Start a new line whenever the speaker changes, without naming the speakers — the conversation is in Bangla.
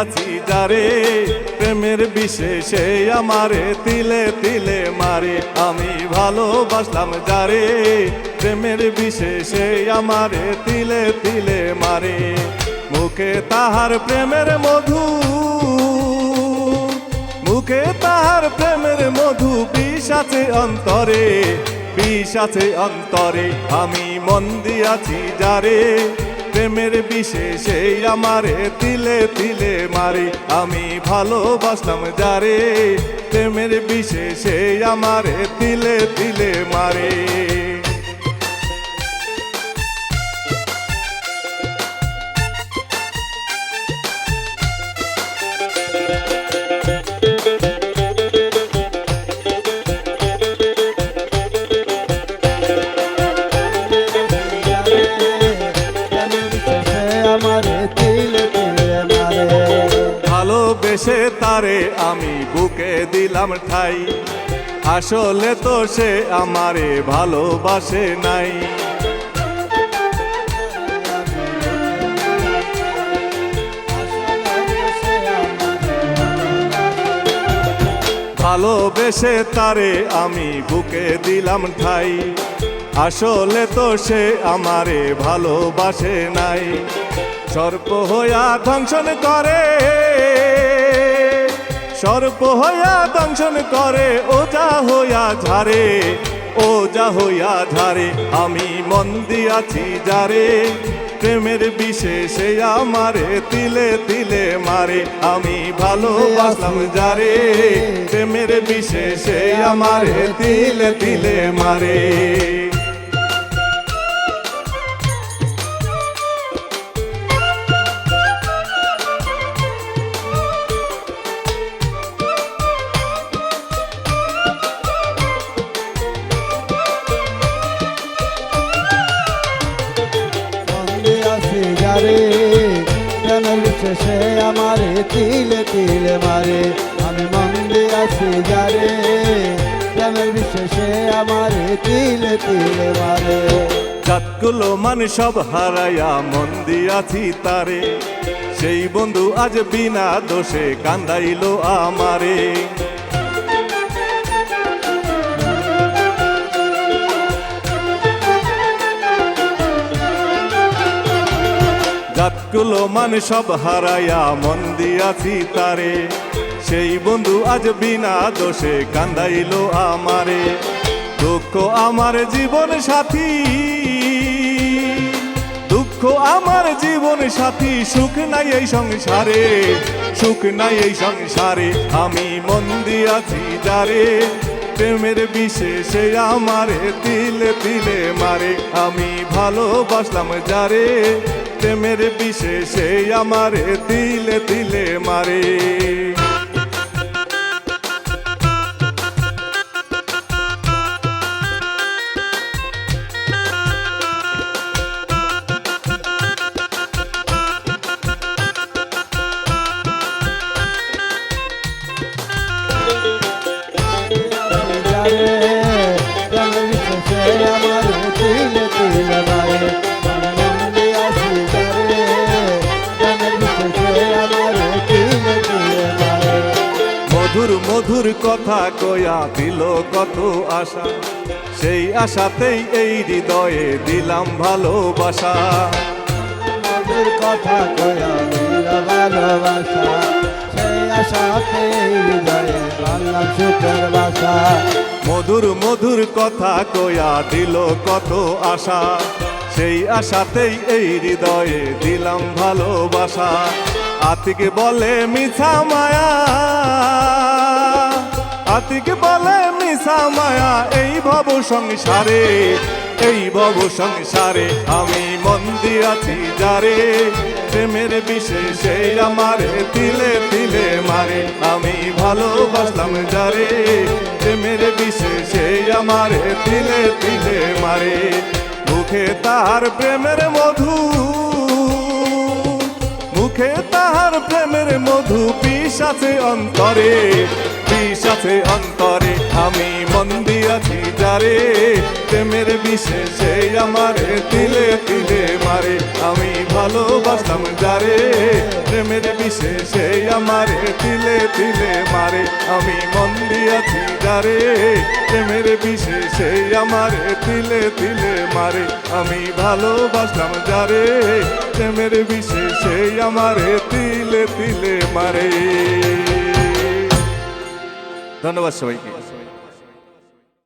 আছি যারে, প্রেমের বিশেষে আমারে তিলে তিলে মারে। আমি ভালোবাসলাম যারে, প্রেমের বিশেষে আমারে তিলে তিলে মারে। মুখে তাহার প্রেমের মধু, মুখে তাহার প্রেমের মধু, বিষ আছে অন্তরে, বিষ আছে অন্তরে। আমি মন দিয়াছি যারে প্রেমের বিশেষে আমারে তিলে তিলে মারি। আমি ভালোবাসলাম যারে, প্রেমের বিশেষে আমারে তিলে তিলে মারে। ভালোবেসে তারে আমি বুকে দিলাম ঠাই। আসলে তো সে আমারে ভালোবাসে নাই। ভালোবেসে তারে আমি বুকে দিলাম ঠাই। আসলে তো সে আমারে ভালোবাসে নাই। সর্প হইয়া ধ্বংসন করে। সর্প হইয়া দংশন করে ওজা হইয়া ঝারে ওজা হইয়া ঝারে আমি মন দিয়াছি যারে। প্রেমের বিশেষে আমারে তিলে তিলে মারে, আমি ভালোবাসলাম যারে। প্রেমের বিশেষে আমারে তিলে তিলে মারে।
আছি যারে কেন বিশেষে আমারে? তিলে তিলে মারে, আমি মন্দি আছি যারে। কেন বিশেষে আমারে? তিলে তিলে মারে।
জাতগুলো মানে সব হারাইয়া মন দিয়াছি তারে। সেই বন্ধু আজ বিনা দোষে কান্দাইলো আমারে। জাতগুলো মানে সব হারাইয়া মন দিয়াছি তারে। সেই বন্ধু আজ বিনা দোষে কান্দাইলো আমারে। দুঃখ আমার জীবন সাথী, দুঃখ আমার জীবন সাথী, সুখ নাই এই সংসারে। সুখ নাই এই সংসারে, আমি মন দিয়াছি যারে প্রেমের বিশেষে আমারে তিলে তিলে মারে, আমি ভালোবাসলাম যারে। প্রেমের বিশেষে আমারে তিলে তিলে মারে
যারে
মধুর মধুর কথা কয়া দিল কত আশা। সেই আশাতেই এই হৃদয়ে দিলাম ভালোবাসা।
মধুর কথা কয়া ভালোবাসা।
মধুর মধুর কথা কয়া দিল কত আশা। সেই আশাতেই এই হৃদয়ে দিলাম ভালোবাসা। আতিকে বলে মিছা মায়া। আতিকে বলে মিছা মায়া, এই ভব সংসারে, এই ভব সংসারে আমি মন দিয়াছি যারে। প্রেমের বিশেষে আমারে তিলে তিলে মারে, আমি ভালোবাসলাম যারে। প্রেমের বিশেষে আমারে তিলে তিলে মারে, মুখে তার প্রেমের মধু। মুখে তাহার প্রেমের মধু বিষ আছে অন্তরে। বিষ আছে অন্তরে আমি মন দিয়াছি যারে। প্রেমের বিশেষে আমারে তিলে তিলে মারে। আমি ভালোবাসলাম যারে। প্রেমের বিশেষে আমারে তিলে তিলে মারে। আমি মন দিয়াছি যারে। প্রেমের বিশেষে আমারে তিলে তিলে মারে। আমি ভালোবাসলাম যারে। প্রেমের বিশেষে আমারে তিলে তিলে মারে। ধন্যবাদ সবাইকে।